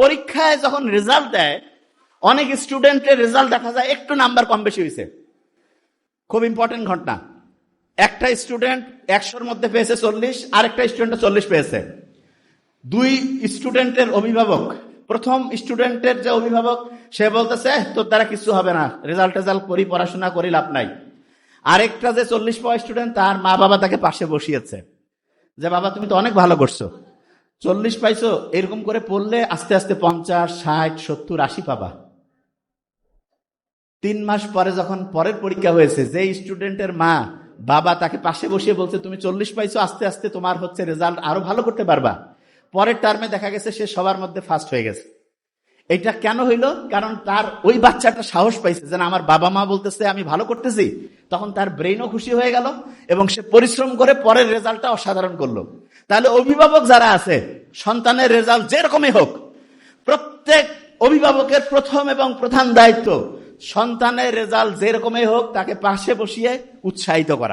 পরীক্ষায় যখন রেজাল্ট দেয়, অনেক স্টুডেন্টের রেজাল্ট দেখা যায় একটু নাম্বার কম বেশি হয়েছে খুব ইম্পর্টেন্ট ঘটনা। একটা স্টুডেন্ট একশোর মধ্যে পেয়েছে চল্লিশ, আরেকটা স্টুডেন্ট চল্লিশ পেয়েছে। দুই স্টুডেন্টের অভিভাবক, প্রথম স্টুডেন্টের যে অভিভাবক, সে বলতেছে তোর দ্বারা কিছু হবে না রেজাল্ট টেজাল্ট করি, পড়াশোনা করি, লাভ নাই। আরেকটা যে চল্লিশ পাওয়া স্টুডেন্ট তার মা বাবা তাকে পাশে বসিয়েছে। যে, বাবা, তুমি তো অনেক ভালো করছ। চল্লিশ পাইছো এরকম করে পড়লে আস্তে আস্তে পঞ্চাশ ষাট সত্তর আশি পাবা। তিন মাস পরে যখন পরের পরীক্ষা হয়েছে যে স্টুডেন্টের মা বাবা তাকে পাশে বসিয়ে বলছে তুমি চল্লিশ পাইছো আস্তে আস্তে তোমার হচ্ছে রেজাল্ট আরও ভালো করতে পারবা। পরের টার্মে দেখা গেছে সে সবার মধ্যে ফার্স্ট হয়ে গেছে। এটা কেন হইল? কারণ তার ওই বাচ্চাটা সাহস পাইছে যে না, আমার বাবা মা বলতেছে আমি ভালো করতেছি। তখন তার ব্রেইনও খুশি হয়ে গেল এবং সে পরিশ্রম করে পরের রেজাল্টটা অসাধারণ করল। তাহলে অভিভাবক যারা আছে, সন্তানের রেজাল্ট যেরকমই হোক, প্রত্যেক অভিভাবকের প্রথম এবং প্রধান দায়িত্ব সন্তানের রেজাল্ট যেরকমই হোক, তাকে পাশে বসিয়ে উৎসাহিত করা।